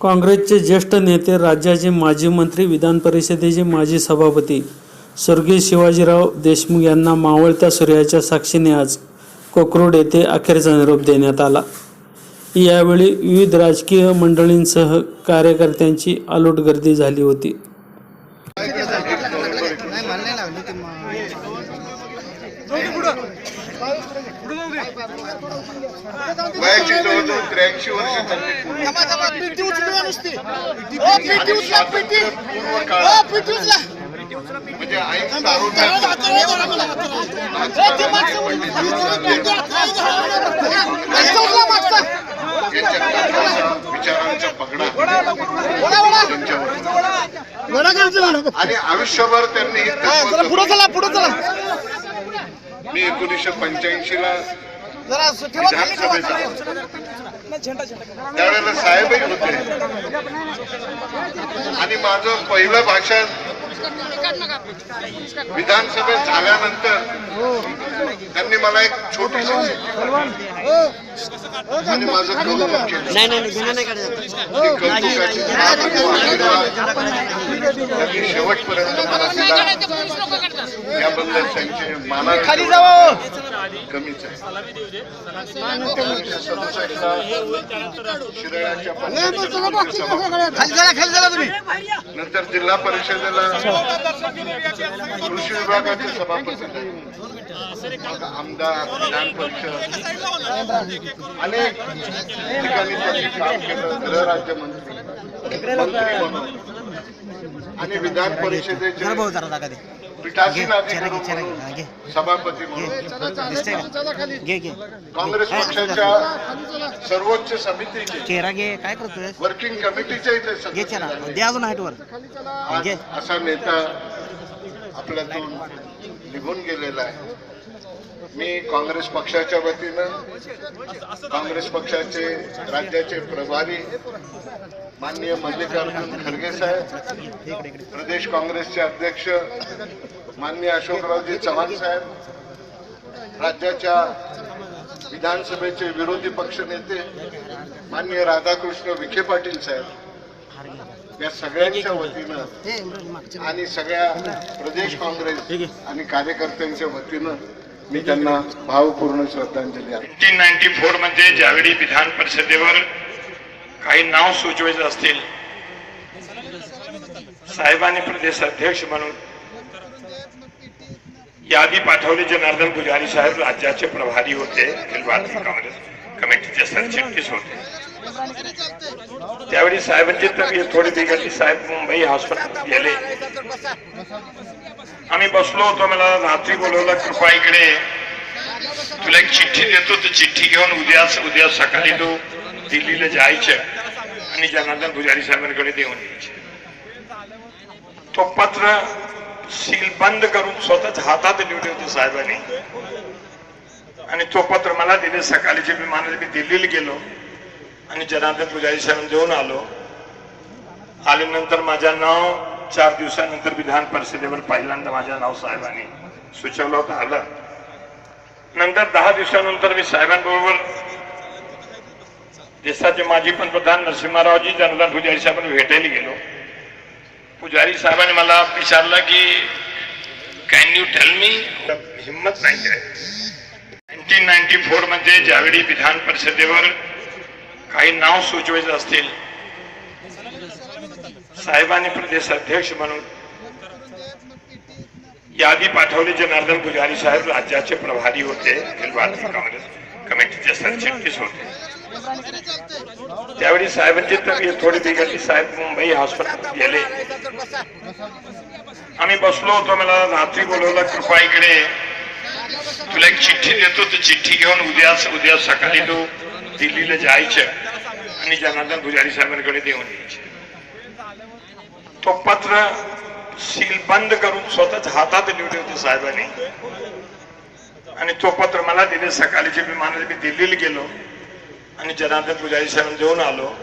काँग्रेसचे ज्येष्ठ नेते राज्याचे माजी मंत्री विधान परिषदेचे माजी सभापती स्वर्गीय शिवाजीराव देशमुख यांना मावळत्या सूर्याच्या साक्षीने आज कोकरूड येथे अखेरचा निरोप देण्यात आला. यावेळी विविध राजकीय मंडळींसह कार्यकर्त्यांची आलोट गर्दी झाली होती. वयाची जवळजवळ त्र्याऐंशी वर्ष म्हणजे ऐन तारुण्यात विचारांचा पगडा आणि आयुष्यभर त्यांनी पुढे चला पुढे चला. मी एकोणीसशे पंच्याऐंशी ला त्यावेळेला साहेबही होते. आणि माझं पहिलं भाषण विधानसभेत झाल्यानंतर त्यांनी मला एक छोटीशी आणि माझं कौतुक केलं नाही नाही नाही शेवटपर्यंत मला दिला याबद्दल त्यांचे मानाने खाली जावं कमीच आहे सदुसष्टला शिराळ्याच्या खाली चला खाली चला तुम्ही नंतर जिल्हा परिषदेला कृषी विभागाचे सभापती झाले. मग आमदार विधान परिषद अनेक ठिकाणी त्यांनी काम केलं गृहराज्यमंत्री मंत्री म्हणून आणि विधान परिषदेचे पीठासीन अधिकारी म्हणून. सभापती म्हणून. काँग्रेस पक्षाच्या सर्वोच्च समितीचे काय करतोय वर्किंग कमिटीचे अजून. असा नेता आपल्यातून निघून गेलेला आहे. मी काँग्रेस पक्षाच्या वतीनं काँग्रेस पक्षाचे राज्याचे प्रभारी माननीय मल्लिकार्जुन खरगे साहेब प्रदेश काँग्रेसचे अध्यक्ष माननीय अशोकरावजी चव्हाण साहेब राज्याच्या विधानसभेचे विरोधी पक्ष नेते माननीय राधाकृष्ण विखे पाटील साहेब या सगळ्यांच्या वतीनं आणि सगळ्या प्रदेश काँग्रेस आणि कार्यकर्त्यांच्या वतीनं मी त्यांना भावपूर्ण श्रद्धांजली अर्पण नाईन्टीन नाईन्टी फोरमध्ये ज्यावेळी विधान परिषदेवर काही नाव सुचवायचे असतील साहेबांनी प्रदेश अध्यक्ष म्हणून यादी पाठवली जनार्दन पुजारी साहेब राज्याचे प्रभारी होते अखिल भारतीय काँग्रेस कमिटीचे सरचिटणीस होते. त्यावेळी साहेबांची तब्येत थोडी बिघडली साहेब मुंबई हॉस्पिटल गेले. आम्ही बसलो होतो मला रात्री बोलवलं कृपा इकडे. तुला एक चिठ्ठी देतो तर चिठ्ठी घेऊन उद्या उद्या सकाळी तो दिल्लीला जायचं आणि जनार्दन पुजारी साहेबांकडे देऊन यायचे. तो पत्र सील बंद करून स्वतःच हातात लिहिले होते साहेबांनी. आणि तो पत्र मला दिले सकाळीचे विमानाने मी दिल्लीला गेलो आणि जनार्दन पुजारी साहेब देऊन आलो. आल्यानंतर माझं नाव चार दिवसानंतर विधान परिषदेवर पहिल्यांदा माझ्या नाव साहेबांनी सुचवलं होतं आलं नंतर दहा दिवसानंतर मी साहेबांबरोबर देशाचे माजी पंतप्रधान नरसिंहरावजी जनरल पुजारी साहेबांना भेटायला गेलो. पुजारी साहेबांनी मला विचारलं की कॅन यू टेल मी हिंमत नाही आहे. नाईन्टीन नाईन्टी फोरमध्ये ज्यावेळी विधान परिषदेवर काही नाव सुचवायचे असतील साहेबांनी प्रदेश अध्यक्ष म्हणून यादी पाठवली जनार्दन पुजारी साहेब राज्याचे प्रभारी होते अखिल भारतीय काँग्रेस कमिटीचे सरचिटणीस होते. त्यावेळी साहेबांची तब्येत थोडी बिघडली. साहेब मुंबई हॉस्पिटल गेले. आम्ही बसलो होतो. मला रात्री बोलवलं कृपा इकडे. तुला एक चिठ्ठी देतो. ती चिठ्ठी घेऊन उद्या उद्या सकाळी तो दिल्लीला जायचं आणि जनार्दन पुजारी साहेबांकडे देऊन यायचे. तो पत्र सील बंद करून स्वतःच हातात लिहिले होते साहेबांनी. आणि तो पत्र मला दिले सकाळीचे विमानाने मी दिल्लीला गेलो. आणि जनार्दन पुजारी साहेब देऊन आलो.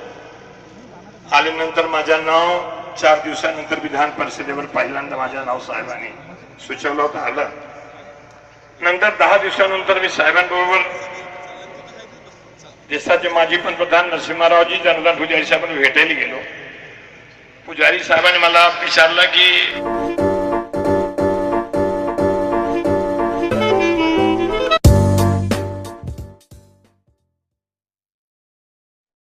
आल्यानंतर माझं नाव चार दिवसानंतर विधान परिषदेवर पहिल्यांदा माझं नाव साहेबांनी सुचवलं होतं आलं. नंतर दहा दिवसानंतर मी साहेबांबरोबर देशाचे माजी पंतप्रधान नरसिंहरावजी जनार्दन पुजारी साहेबांना भेटायला गेलो. पुजारी साहेबांनी मला विचारलं की